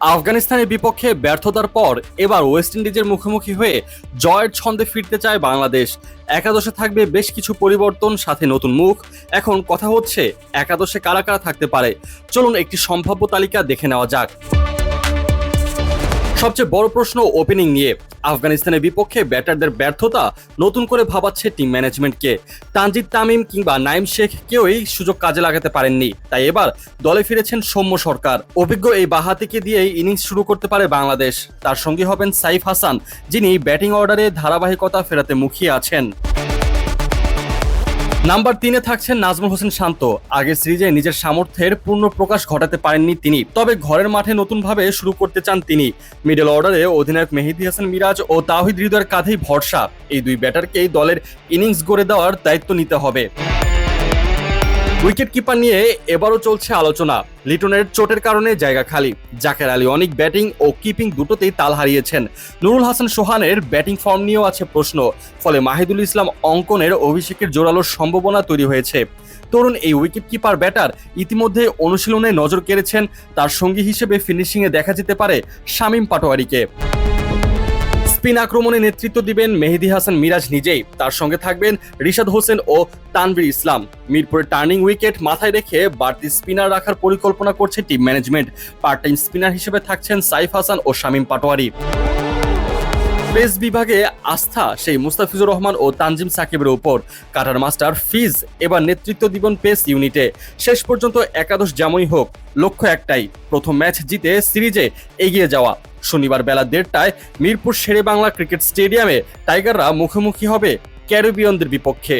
আফগানিস্তানের বিপক্ষে ব্যর্থতার পর এবার ওয়েস্ট ইন্ডিজের মুখোমুখি হয়ে জয়ের ছন্দে ফিরতে চায় বাংলাদেশ। একাদশে থাকবে বেশ কিছু পরিবর্তন, সাথে নতুন মুখ। এখন কথা হচ্ছে, একাদশে কারা কারা থাকতে পারে? চলুন একটি সম্ভাব্য তালিকা দেখে নেওয়া যাক। সবচেয়ে বড় প্রশ্ন ওপেনিং নিয়ে। আফগানিস্তানের বিপক্ষে ব্যাটারদের ব্যর্থতা নতুন করে ভাবাচ্ছে টিম ম্যানেজমেন্টকে তানজিদ তামিম কিংবা নাইম শেখ কেউই সুযোগ কাজে লাগাতে পারেননি। তাই এবার দলে ফিরেছেন সৌম্য সরকার। অভিজ্ঞ এই বাহাতিকে দিয়েই ইনিংস শুরু করতে পারে বাংলাদেশ। তার সঙ্গী হবেন সাইফ হাসান, যিনি ব্যাটিং অর্ডারে ধারাবাহিকতা ফেরাতে মুখিয়ে আছেন। নাম্বার তিনে থাকছেন নাজমুল হোসেন শান্ত। আগের সিরিজে নিজের সামর্থ্যের পূর্ণ প্রকাশ ঘটাতে পারেননি তিনি। তবে ঘরের মাঠে নতুনভাবে শুরু করতে চান তিনি। মিডল অর্ডারে অধিনায়ক মেহেদি হাসান মিরাজ ও তাহিদ হৃদয়ের কাঁধেই ভরসা। এই দুই ব্যাটারকেই দলের ইনিংস গড়ে দেওয়ার দায়িত্ব নিতে হবে। উইকেট কিপার নিয়ে এবারও চলছে আলোচনা। লিটনের চোটের কারণে জায়গা খালি। জাকের আলী অনেক ব্যাটিং ও কিপিং দুটোতেই তাল হারিয়েছেন। নুরুল হাসান সোহানের ব্যাটিং ফর্ম নিয়েও আছে প্রশ্ন। ফলে মাহিদুল ইসলাম অঙ্কনের অভিষেকের জোরালো সম্ভাবনা তৈরি হয়েছে। তরুণ এই উইকেট কিপার ব্যাটার ইতিমধ্যে অনুশীলনে নজর কেড়েছেন। তার সঙ্গী হিসেবে ফিনিশিংয়ে দেখা যেতে পারে শামীম পাটোয়ারিকে। স্পিন আক্রমণে নেতৃত্ব দিবেন মেহেদি হাসান মিরাজ নিজেই। তার সঙ্গে থাকবেন রিশাদ হোসেন ও তানবির ইসলাম। মিরপুরে টার্নিং উইকেট মাথায় রেখে বাড়তি স্পিনার রাখার পরিকল্পনা করছে team management. Part time spinner হিসেবে থাকছেন সাইফ হাসান ও শামীম পাটোয়ারি। পেস বিভাগে আস্থা সেই মুস্তাফিজুর রহমান ও তানজিম সাকিবের উপর কাটার মাস্টার ফিজ এবার নেতৃত্ব দিবেন পেস ইউনিটে। শেষ পর্যন্ত একাদশ যেমনই হোক, লক্ষ্য একটাই, প্রথম ম্যাচ জিতে সিরিজে এগিয়ে যাওয়া। শনিবার বেলা দেড়টায় মিরপুর শেরে বাংলা ক্রিকেট স্টেডিয়ামে টাইগাররা মুখোমুখি হবে ক্যারিবিয়নদের বিপক্ষে।